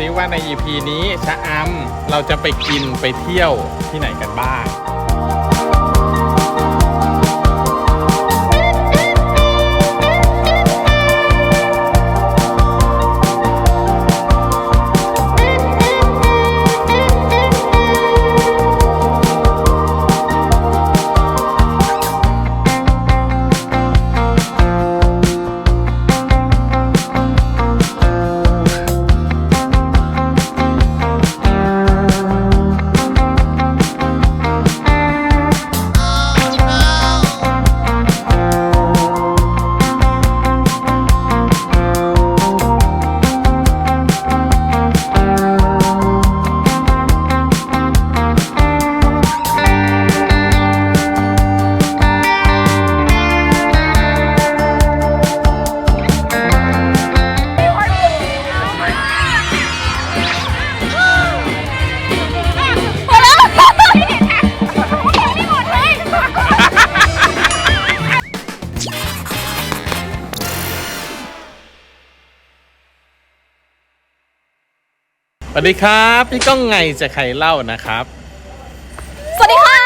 ซิว่าใน EP นี้ชะอำเราจะไปกินไปเที่ยวที่ไหนกันบ้าง วัสดีครับพี่ก้องไงจะใครเล่านะครับสวัสดีค่ะ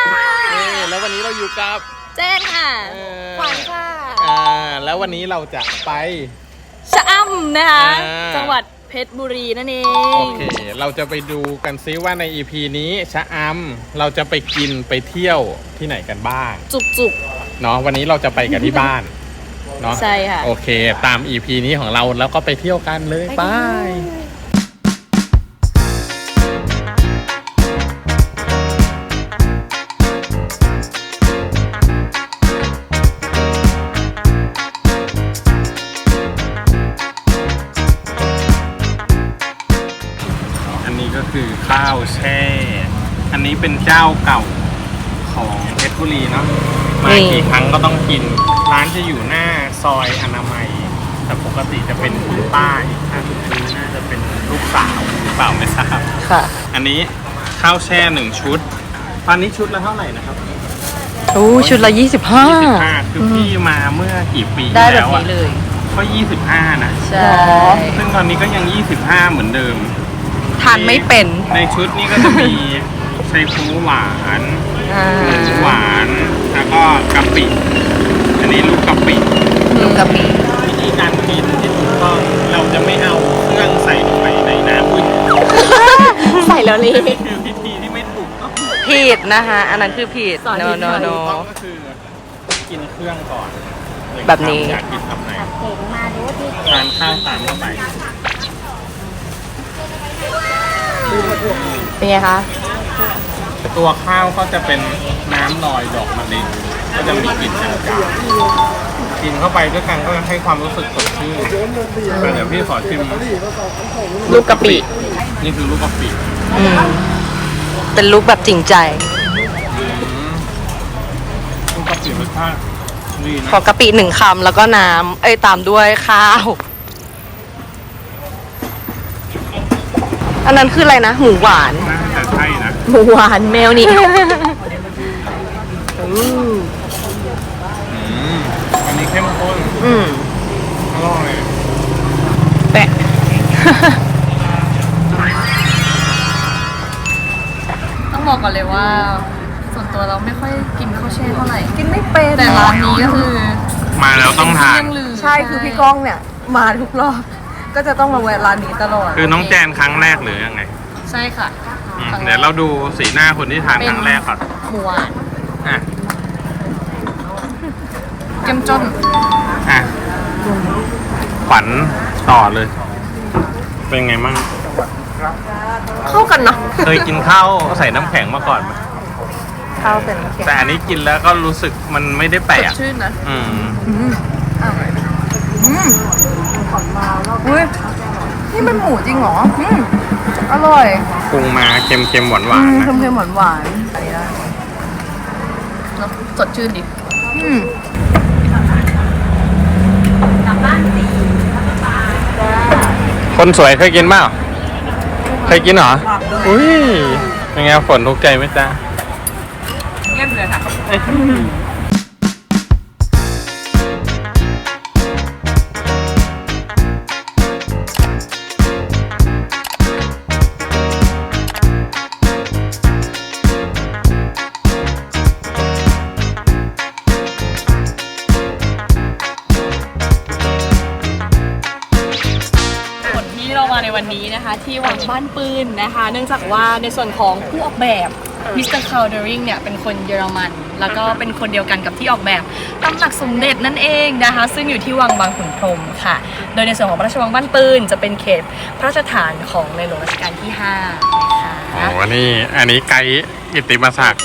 นี่แล้ววันนี้เราอยู่กับเจนค่ะเอ่อขวัญค่ะอ่าแล้ววันนี้เราจะไป ชะอำนะคะ อ่า จังหวัดเพชรบุรีนั่นเอโองเค เราจะไปดูกันซิว่าใน EP นี้ชะอำเราจะไปกินไปเที่ยวที่ไหนกันบ้างจุกจุก เนาะวันนี้เราจะไปกันที่บ้านเนาะใช่ค่ะ โอเค ตาม EP นี้ของเราแล้วก็ไปเที่ยวกันเลยไปอั นนี้เป็นเจ้าเก่าของเพชรบุรีเนาะมานี่กี่ครั้งก็ต้องกิน ร้านจะอยู่หน้าซอยอนามัย แต่ปกติจะเป็นคุณป้าอีกท่านหนึ่งน่าจะเป็นลูกสาวหรือเปล่าไม่ทราบค่ะ อันนี้ข้าวแช่หนึ่งชุดตอนนี้ชุดละเท่าไหร่นะครับโอ้ชุดละ25 25คือพี่มาเมื่อกี่ปีได้ที่แบบแล้วอะนี้เลยก็25นะใช่ซึ่งตอนนี้ก็ยัง25เหมือนเดิมทานไม่เป็น ในชุดนี้ก็จะมีไชฟูหวานอ่าหมูหวาน แล้วก็กะปิ อันนี้ลูกกะปิลูกกะปิวิธีการกินที่ถูกต้องเราจะไม่เอาเครื่องใส่ลงไปในน้ำอุ้ยใส่แล้วเลยนี่คือวิธีที่ไม่ถูกต้องผิดนะคะอันนั้นคือผิดสอนโนผิดโนค่ะโนถูกต้องก็คือกินเครื่องก่อนหงแบบนี้ คำอยากกินคำไหนทานข้าวตามเข้าไป เป็นไงคะ ตัวข้าวก็จะเป็นน้ำลอยดอกมะลิก็จะมีกลิ่นจางๆกินเข้าไปด้วยกันก็ให้ความรู้สึกสดชื่นแต่เดี๋ยวพี่ขอชิมลูกกะปิ นี่คือลูกกะปิอืมเป็นลูกแบบจริงใจลูกกะปิรสชาติดีนะขอกะปิหนึ่งคำแล้วก็น้ำเอ้ยตามด้วยข้าว อันนั้นคืออะไรนะ หมูหวานน่าจะ ใช่นะหมูหวานแมวนี่อืมอันนี้เข้มข้นอืมอร่อยแปะต้องบอกก่อนเลยว่า ส่วนตัวเราไม่ค่อยกินข้าวแช่เท่าไหร่ กินไม่เป็นแต่ร้านนี้ก็คือมาแล้วต้องทานเที่ยงลือใช่คือพี่ก้องเนี่ย มาทุกรอบ ก็จะต้องมาแวะร้านนี้ตลอด คือน้องแจนครั้งแรกหรือยังไง ใช่ค่ะอืม ครั้งแรก เดี๋ยวเราดูสีหน้าคนที่ทานครั้งแรกก่อนหมูหวานอะเจ้มจนอะขวัญต่อเลย เป็นไงมั่งเข้ากันเนาะเคยกินข้าวใส่น้ำแข็งมาก่อนไหมข้าวเป็นแกงแต่อันนี้กินแล้วก็รู้สึกมันไม่ได้แปลสกดชื่นนะอืมอุ้ยนี่มันหมูจริงเหรออืม อร่อยปรุงมาเค็มๆหวานอืมๆนะเค็มๆหวานๆอะไรนะแล้วสดชื่นดิอืมคนสวยเคยกินเปล่าเคยกินเหรอ อุ้ยเป็นไงฝนทุกใจไหมจ๊ะเยี่ยมเลยค่ะ วันนี้นะคะ ที่วังบ้านปืนนะคะ เนื่องจากว่าในส่วนของผู้ออกแบบมิสเตอร์คาวเดอริงเนี่ยเป็นคนเยอรมัน แล้วก็เป็นคนเดียวกันกับที่ออกแบบตำหนักสมเด็จนั่นเองนะคะ ซึ่งอยู่ที่วังบางขุนพรหมค่ะ โดยในส่วนของพระราชวังบ้านปืน จะเป็นเขตพระราชฐานของในหลวงรัชกาลที่5นะคะโอ้นี่อันนี้ไกด์กิตติมศักดิ์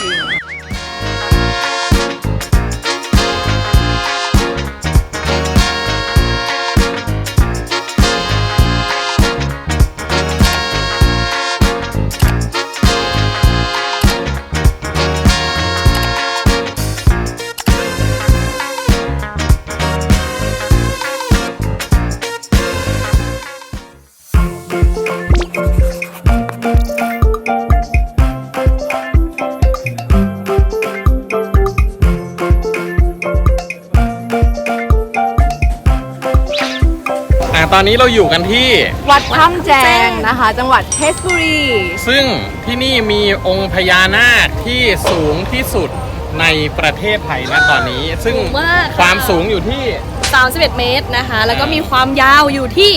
นนี้เราอยู่กันที่ วัดถ้ำแจงนะคะ จังหวัดเพชรบุรี ซึ่งที่นี่มีองค์พญานาคที่สูงที่สุดในประเทศไทยนะตอนนี้ ซึ่งสูงมากค่ะ ความสูงอยู่ที่ 31 เมตรนะคะ แล้วก็มีความยาวอยู่ที่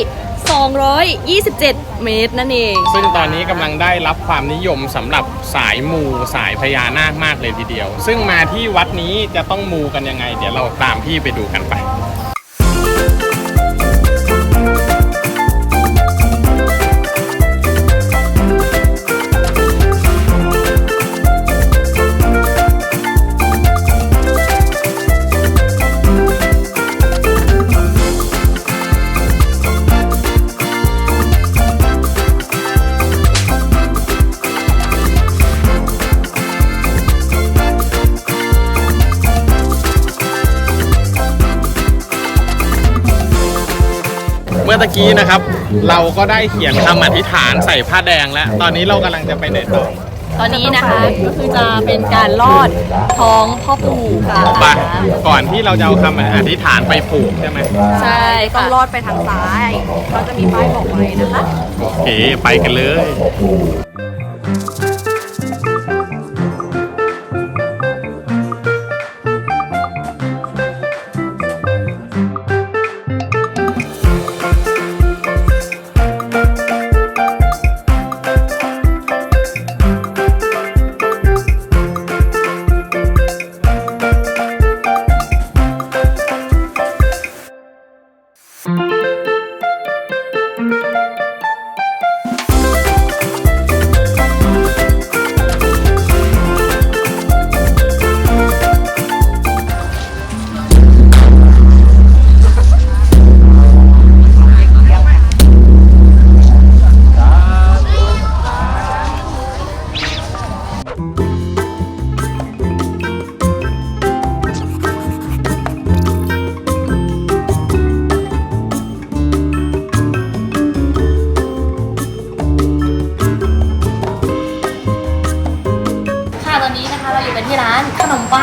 227 เมตรนั่นเองซึ่งตอนนี้กำลังได้รับความนิยมสำหรับสายมูสายพญานาคมากเลยทีเดียว ซึ่งมาที่วัดนี้จะต้องมูกันยังไง เดี๋ยวเราตามพี่ไปดูกันไป อตะกี้นะครับ เราก็ได้เขียนคำอธิษฐานใส่ผ้าแดงแล้ว ตอนนี้เรากำลังจะไปไหนต่อ ตอนนี้นะคะก็คือจะเป็นการลอดท้องพ่อปู่ค่ะไปก่อนที่เราจะเอาคำอธิษฐานไปผูกใช่ไหมใช่ต้อค่ะงลอดไปทางซ้ายเราจะมีป้ายบอกไว้นะคะ โอเค ไปกันเลย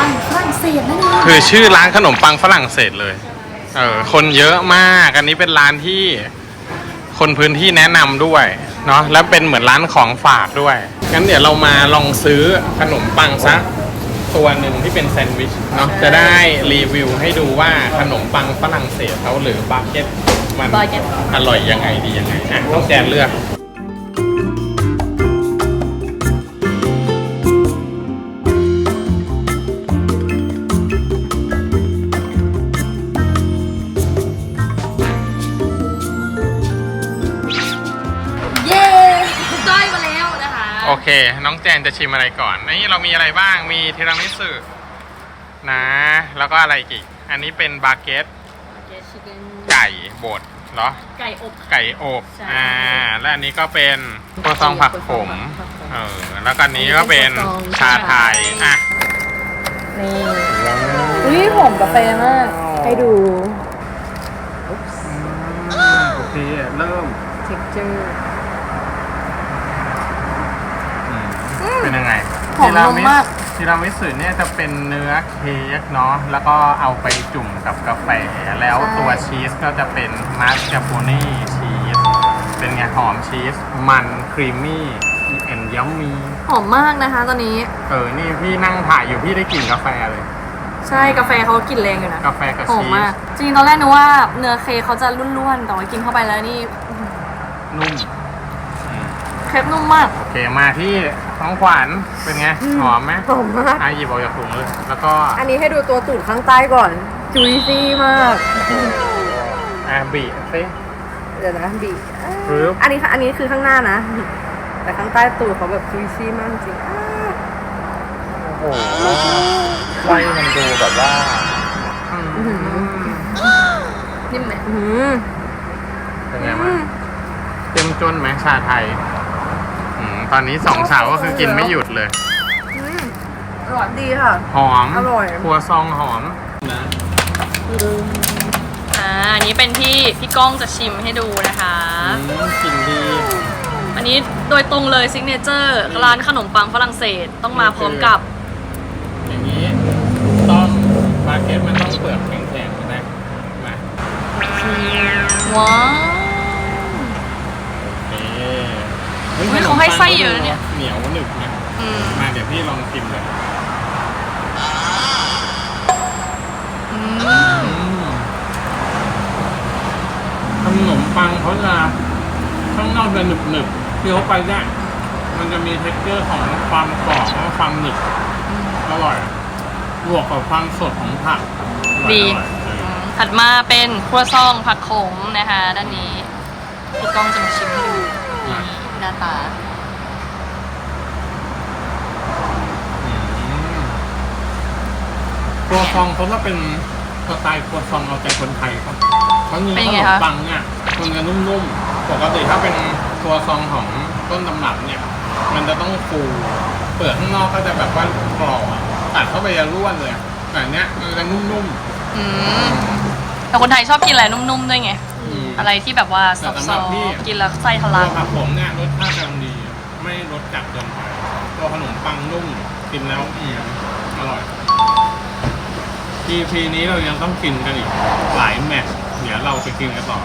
ปังฝรั่งเศสนั่นเองคือชื่อร้านขนมปังฝรั่งเศสเลย เออ คนเยอะมาก อันนี้เป็นร้านที่คนพื้นที่แนะนำด้วยเนาะ แล้วเป็นเหมือนร้านของฝากด้วย งั้นเดี๋ยวเรามาลองซื้อขนมปังสักตัวหนึ่งที่เป็นแซนด์วิชเนาะ จะได้รีวิวให้ดูว่าขนมปังฝรั่งเศสเขาหรือบาเก็ตมันบาเก็ตอร่อยยังไงดียังไงอะต้องแจนเลือก น้องแจนจะชิมอะไรก่อน นี่เรามีอะไรบ้าง มีทีรามิสุนะ แล้วก็อะไรอีก อันนี้เป็นบาเกตไก่บดเหรอ ไก่อบ ไก่อบ ใช่ อ่า และอันนี้ก็เป็นโคซองผักขม เออ แล้วก็อันนี้ก็เป็นชาไทย อะ นี่อุ้ยหอมกาแฟมาก ให้ดู โอเค เริ่ม texture เป็น ยังไงหอมนมมาก ทีรามิสุเนี่ยจะเป็นเนื้อเค้กเนาะแล้วก็เอาไปจุ่มกับกาแฟแล้วตัวชีสก็จะเป็นมัสคาโปนี่ชีสเป็นไงหอมชีส มันครีมมี่แอนยัมมีหอมมากนะคะ ตอนนี้เออนี่พี่นั่งถ่ายอยู่พี่ได้กลิ่นกาแฟเลย ใช่กาแฟเขากลิ่นแรงอยู่นะกาแฟกับหอมชีมาก สจริงๆตอนแรกนึกว่าเนื้อเค้กเขาจะร่วนๆแต่ว่ากินเข้าไปแล้วนี่นุ่ม เครปนุ่มมาก โอเคมาที่น้องขวัญเป็นไงหอมไหมหอมมาก อะหยิบออกจากถุงเลย แล้วก็อันนี้ให้ดูตัวตูดข้างใต้ก่อน จุยซี่มาก อะบีบสิ เดี๋ยวนะบีปึ๊บ อันนี้ค่ะอันนี้คือข้างหน้านะ แต่ข้างใต้ตูดเขาแบบจุยซี่มากจริงอ่าโอ้โหไส้มันดูแบบว่าอืมนิ่มไหมอืมเป็นไงบ้างเต็มจนไหมชาไทยอืม ตอนนี้สองสาวก็คือกินไม่หยุดเลย อืมอร่อยดีค่ะ หอมอร่อย ครัวซองหอมนะอ่าอันนี้เป็นที่พี่ก้องจะชิมให้ดูนะคะอืมกลิ่นดี อันนี้โดยตรงเลยซิกเนเจอร์ร้านขนมปังฝรั่งเศสต้องมาพร้อมกับ อย่างนี้ต้องมาร์เก็ตมันต้องเปลือกแข็งๆใช่ไหมมาว้าว เอ๊ะ เฮ้ยเขาให้ไส้เยอะนะเนี่ย เหนียวหนึบนะอืมมาเดี๋ยวพี่ลองชิมเลยอืมอืมขนมปังเขาจะข้างนอกจะหนึบหนึบๆเคี้ยวไปได้ มันจะมีเท็กเจอร์ของความกรอบและความหนึบอร่อยบวกกับความสดของผักอร่อยดีอร่อยเอออืมถัดมาเป็นครัวซองผักโขมนะคะ ด้านนี้พี่ก้องจะมาชิมให้ดูนี่ หน้าตา ครัวซองเขาจะเป็นสไตล์ครัวซองเอาใจคนไทยครับเพราะเนื้อเป็นขไงนมคะ ปังเนี่ยมันจะนุ่มๆ ปกติถ้าเป็นครัวซองของต้นตำรับเนี่ย มันจะต้องฟูเปลือกข้างนอกก็จะแบบว่ากรอบอะตัดเข้าไปจะร่วนเลยแต่อันเนี้ยมันจะนุ่มอืมแต่คนไทยชอบกินอะไรนุ่มๆด้วยไงๆอืม อะไรที่แบบว่าซแต่อฟสำหรับพี่ๆกินแล้วไส้ทะตัลัวกผักผมเนี่ยรสชาติกำลังดี ไม่รสจัดเกินไปตัวขนมปังนุ่มกินแล้วอืมอร่อย EP นี้เรายังต้องกินกันอีก หลายแมตช์เดี๋ยวเราไปกินกันต่อ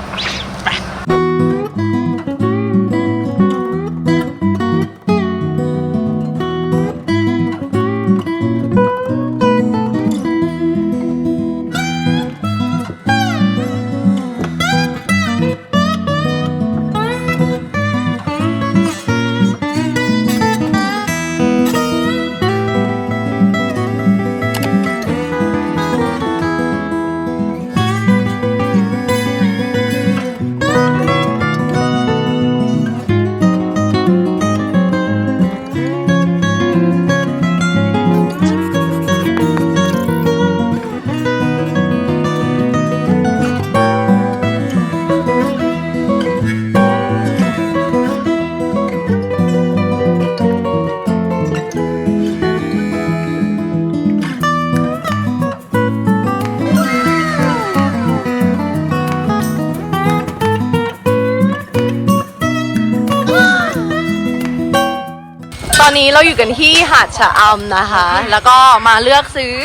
เราอยู่กันที่หาดชะอำนะคะ แล้วก็มาเลือกซื้อ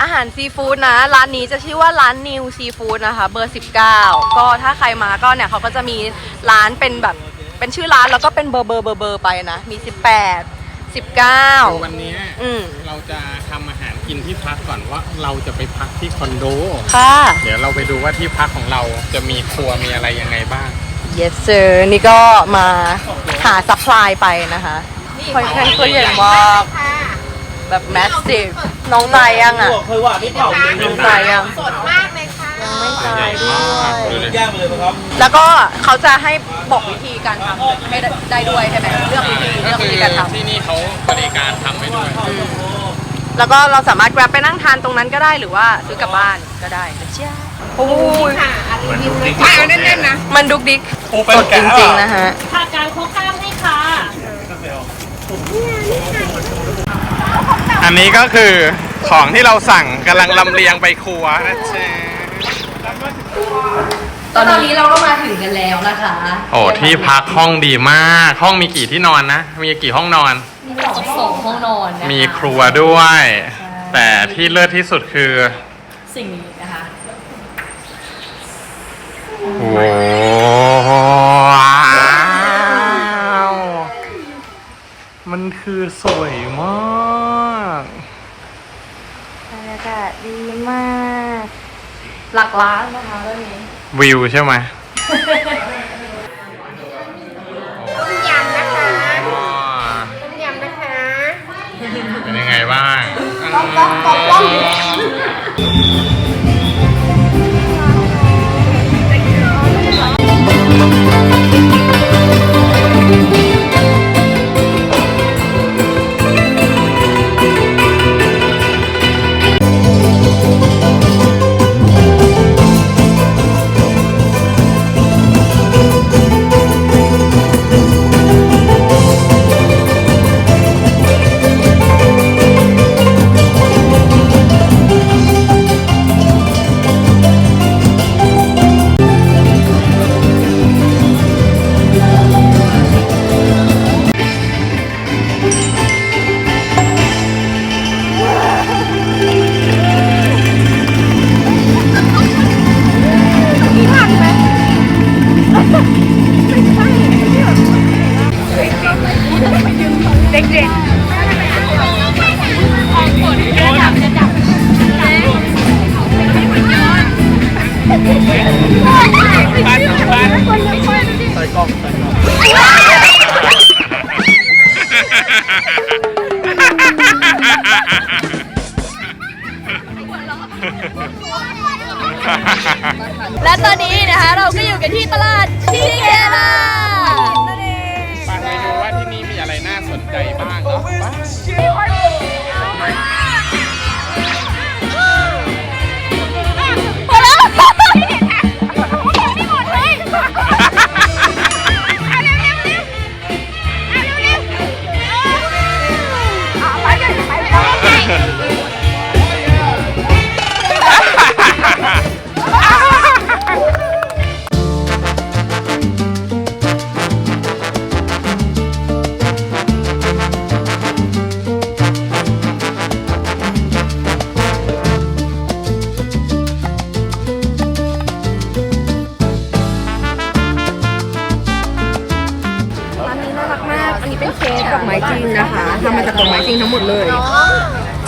อาหารซีฟู้ดนะ ร้านนี้จะชื่อว่าร้านนิวซีฟู้ดนะคะ เบอร์ 19 ก็ถ้าใครมาก็เนี่ยเขาก็จะมีร้านเป็นแบบเป็นชื่อร้านแล้วก็เป็นเบอร์เบอร์เบอร์เบอร์ไปนะ มี 18 19 วันนี้อืม เราจะทำอาหารกินที่พักก่อนว่าเราจะไปพักที่คอนโด ค่ะ เดี๋ยวเราไปดูว่าที่พักของเราจะมีครัวมีอะไรยังไงบ้าง yes sir นี่ก็มาหาซัพพลายไปนะคะ หอยแครงตัวใหญ่มากแบบ massive น้องตายยังอะ เคยว่าที่เผาเป็นน้องตายยังใหญ่มากดูเลยย่างเลยครับแล้วก็เขาจะให้บอกวิธีการทำให้ได้ด้วยใช่ไหมเลือกวิธีเลืก็อกคืวิอธีการทที่นี่เขาบริการทำให้ด้วยำแล้วก็เราสามารถ grab ไปนั่งทานตรงนั้นก็ได้หรือว่าซื้อกลับบ้านก็ได้นะจ๊ะโอ้ยไม่เอาแน่นๆนะมันดุกดิกปูเป็นสดแกะจริงๆนะฮะ ผักกาดโคกล้ามให้ค่ะ อันนี้ก็คือของที่เราสั่งกำลังลำเลียงไปครัวนะจ๊ะตอนนี้เราก็มาถึงกันแล้วนะคะโอ้ที่พักห้องดีมาก ห้องมีกี่ที่นอนนะ มีกี่ห้องนอน มีสองสองห้องนอนนะคะมีครัวด้วย แต่ที่เลิศที่สุดคือสิ่งนี้นะคะว้า มันคือสวยมากบรรยากาศดีมาก หลักล้านนะคะเรื่องนี้ วิวใช่ไหมต้ำนะคะอ๋อต้ยำนะคะ เป็นยังไงบ้าง ต้มต้มต้มต้ม และตอนนี้นะคะเราก็อยู่กันที่ตลาดชิเกลา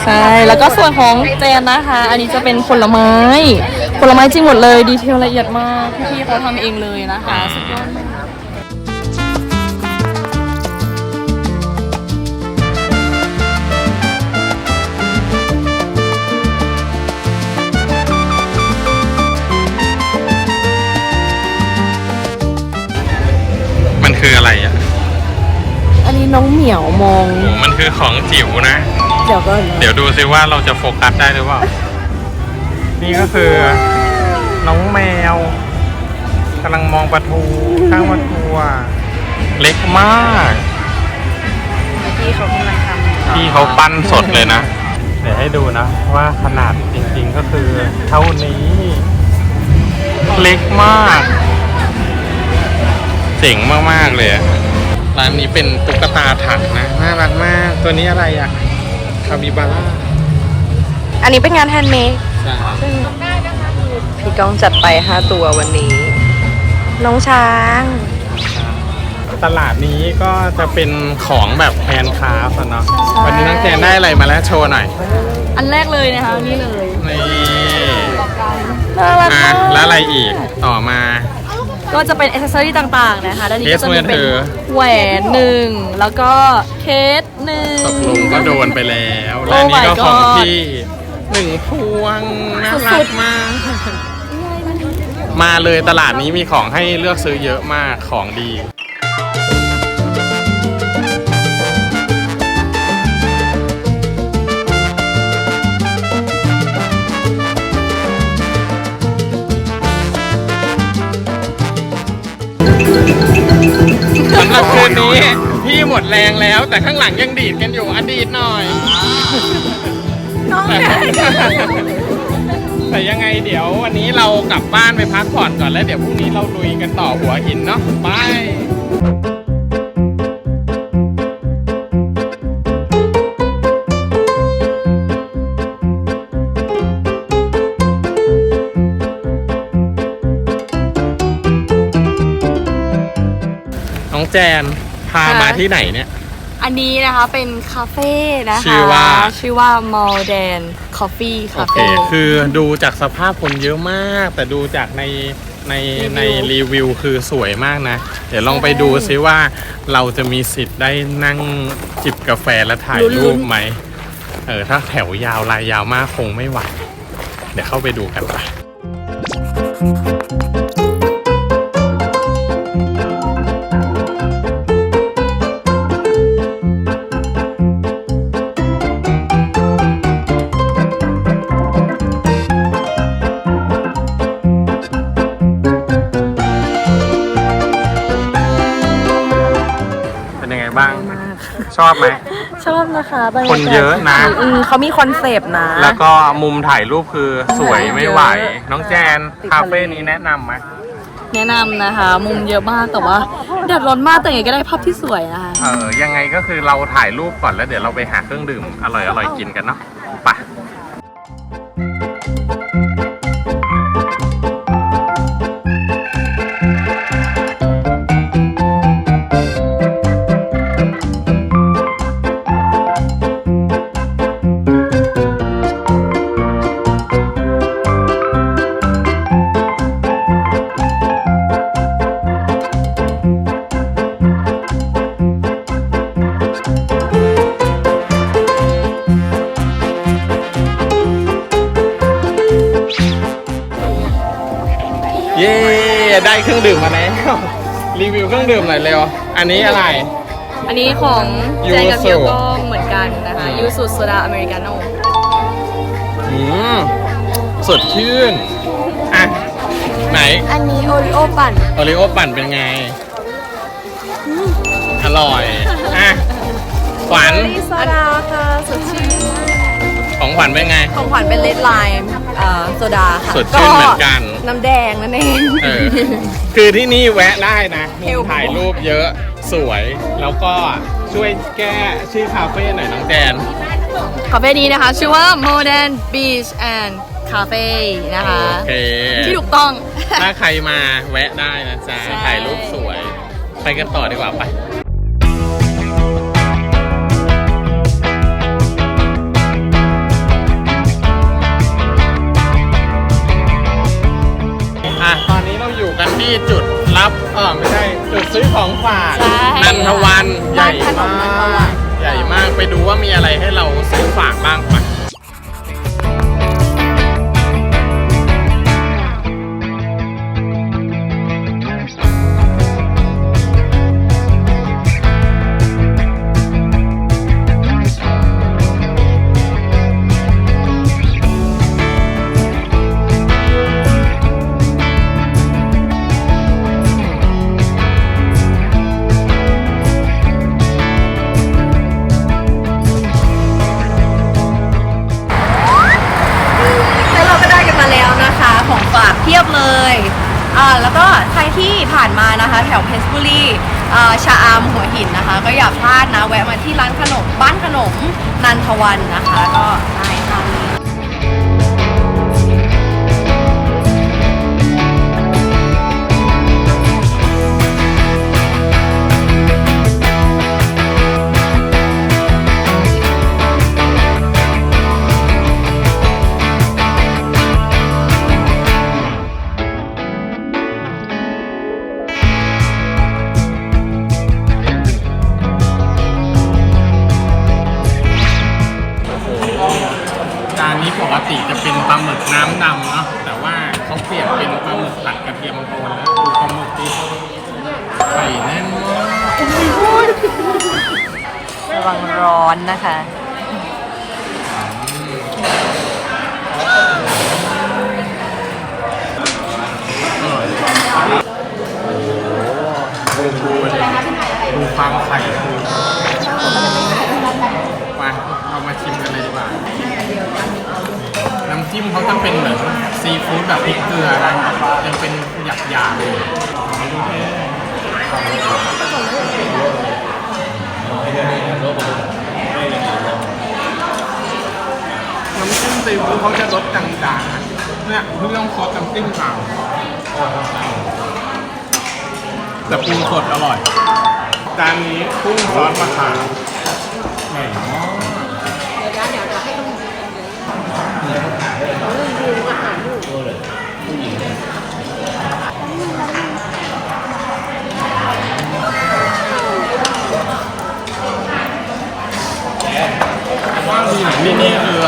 ใช่ แล้วก็ส่วนของเจนนะคะ อันนี้จะเป็นผลไม้ ผลไม้จริงหมดเลย ดีเทลละเอียดมาก พี่ๆเขาทำเองเลยนะคะสุดยอดมากมันคืออะไรอะ อันนี้น้องเหมียวมองโอ้มันคือของจิ๋วนะ เดี๋ยวก็เดี๋ยวดูซิว่าเราจะโฟกัสได้หรือเปล่า นี่ก็คือ น้องแมวกำลังมองปลาทูข้างปลาทูอะเล็กมากพี่เขากำลังทำพี่เขาปั้นสดเลยนะ เดี๋ยวให้ดูนะ ว่าขนาดจริง ๆก็คือเท่านี้ เล็กมากเจ๋งมากๆเลยอะร้านนี้เป็นตุ๊กตาถังนะ น่ารักมาก ตัวนี้อะไรอะ คาบิบาร่าอันนี้เป็นงานแฮนด์เมดใช่พี่ก้องจัดไป 5 ตัววันนี้ น้องช้าง ตลาดนี้ก็จะเป็นของแบบแฮนด์คราฟต์อะเนาะวันนี้น้องแจนได้อะไรมาแล้วโชว์หน่อย อันแรกเลยนะคะ นี่เลยนี่น่ารักอะมากแล้วอะไรอีกต่อมา ก็จะเป็นอ c เซสซอรี่ต่างๆนะคะด้านนี้ก็จะมีเคสมือเป็นถือแหวนหนึ่งแล้วก็เคสหนึ่งตกลงก็โดนไปแล้วโอ้และนี่ก็ my ของ god พี่หนึ่งพวงน่ารัสุกดมาก มาเลยตลาดนี้มีของให้เลือกซื้อเยอะมากของดี สำหรับคืนนี้พี่หมดแรงแล้ว แต่ข้างหลังยังดีดกันอยู่อดีตหน่อยน้องแต่เนี่ยแต่ยังไงเดี๋ยววันนี้เรากลับบ้านไปพักผ่อนก่อนแล้วเดี๋ยวพรุ่งนี้เราลุยกันต่อหัวหินเนาะไปน้ แจนพามาที่ไหนเนี่ย อันนี้นะคะเป็นคาเฟ่นะคะชื่อว่า ชื่อว่า Modern Coffee โอเค Cafe คือดูจากสภาพคนเยอะมาก แต่ดูจากในในรีวิวในรีวิวคือสวยมากนะ เดี๋ยวลองไปดูซิว่าเราจะมีสิทธิ์ได้นั่งจิบกาแฟและถ่ายรูปไหม เออ ถ้าแถวยาวลายยาวมากคงไม่ไหว เดี๋ยวเข้าไปดูกันไป เป็นยังไงบ้างชอบไหม ชอบนะคะบรรยากาศคนเยอะนะ อืมเขามีคอนเซปต์นะ แล้วก็มุมถ่ายรูปคือสวยไม่ไหว น้องแจนติดทะเล คาเฟ่นี้แนะนำไหมแนะนำนะคะ มุมเยอะมากแต่ว่าแดดร้อนมากแต่ยังไงก็ได้ภาพที่สวยนะคะ เออยังไงก็คือเราถ่ายรูปก่อนแล้วเดี๋ยวเราไปหาเครื่องดื่มอร่อยอร่อยๆกินกันเนาะ เย้ได้เครื่องดื่มมาแล้ว รีวิวเครื่องดื่มหน่อยเร็ว อันนี้อะไร อันนี้ของยูแจนกับสุเพียวก็เหมือนกันนะคะยูสุโซดาอเมริกาโน่อืมสดชื่น อะ ไหนอันนี้โอริโอปั่นโอริโอปั่นเป็นไง อร่อย อะ ขวัญ โซดาค่ะสดชื่นของขวัญเป็นไง ของขวัญเป็นเลดไลน์ โซดาค่ะสดชื่นเหมือนกัน น้ำแดงนั่นเอง เออคือที่นี่แวะได้นะมุเฮลมถ่ายรูปเยอะสวย แล้วก็ช่วยแก้ชื่อคาเฟ่หน่อยน้องแจน คาเฟ่นี้นะคะ ชื่อว่า Modern Beach and Cafe นะคะ โอเค ที่ถูกต้อง ถ้าใครมาแวะได้นะจ๊ะ ใช่ ถ่ายรูปสวย ไปกันต่อดีกว่าไป ใช่นันทวันใหญ่ร้านขนมามนันทวักนใหญ่มากไปดูว่ามีอะไรให้เราซื้อฝากบ้างไปะ ยบเลยอ่าแล้วก็ใครที่ผ่านมานะคะ แถวเพชรบุรีอ่าชะอามหัวหินนะคะ ก็อย่าพลาดนะ แวะมาที่ร้านขนมบ้านขนมนันทวันนะคะ ก็ได้ วังร้อนนะคะ ดูดูดูความไข่คือมาเอามาชิมกันเลยดีกว่า น้ำจิ้มเขาจะเป็นเหมือนซีฟู้ดแบบพริกเกลือนะยังเป็นหยาบหยาบๆอยู่ดูเท่น้ำจิ้ม ซีฟู้ดเขาจะรสจางๆนะเนี่ยเพิ่งต้องซดน้ำจิ้มขาวแต่ปูสดอร่อยจานนี้กุ้งซอสมะขามใหญ่มากว่ามีหลายเมที่นี่คือ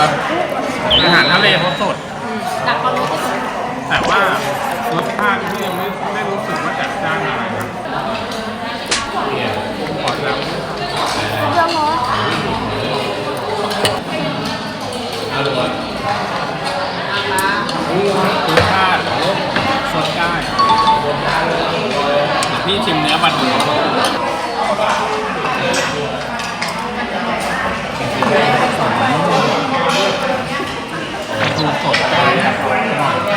อาหารทะเลเขาสดดักปลาโลแต่ว่ารสชาติที่ยังไม่ไม่รู้สึกว่าจัดจ้านอะไรนะเนี่ยขอแล้วรสชาติสดได้พี่ชิมเนื้อปลาทูป ดูสดได้สำ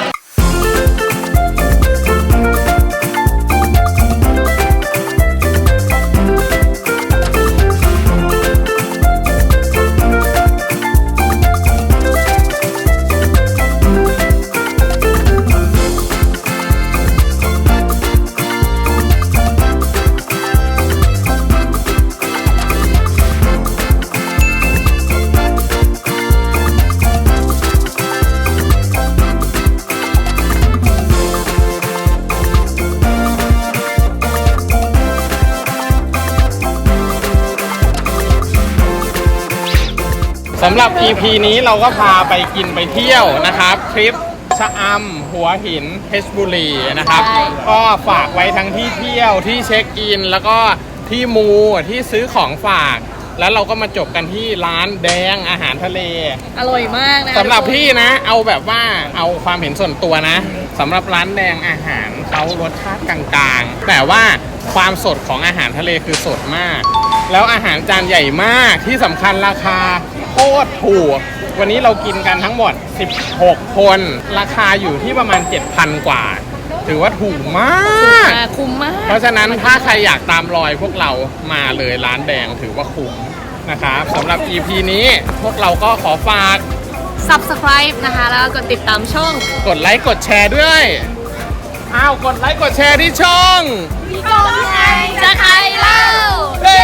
หรับ EP นี้เราก็พาไปกินไปเที่ยวนะครับทริปชะอำหัวหินเพชรบุรีนะครับ ก็ฝากไว้ทั้งที่เที่ยวที่เช็คอิน แล้วก็ที่มูที่ซื้อของฝาก แล้วเราก็มาจบกันที่ร้านแดงอาหารทะเล อร่อยมากนะสำหรับพี่นะ เอาแบบว่าเอาความเห็นส่วนตัวนะสำหรับร้านแดงอาหารเขารสชาติกลางๆ แต่ว่าความสดของอาหารทะเลคือสดมาก แล้วอาหารจานใหญ่มากที่สำคัญราคา โคตรถูก วันนี้เรากินกันทั้งหมด 16 คน ราคาอยู่ที่ประมาณ 7,000 กว่า ถือว่าถูกมากอ่าคุ้มมาก เพราะฉะนั้นถ้าใครอยากตามรอยพวกเรามาเลยร้านแดงถือว่าคุ้มนะครับสำหรับ EP นี้พวกเราก็ขอฝาก subscribe นะคะ แล้วก็กดติดตามช่องกดไลค์กดแชร์ด้วย อ้าว กดไลค์กดแชร์ที่ช่องจะใครเล่า เย้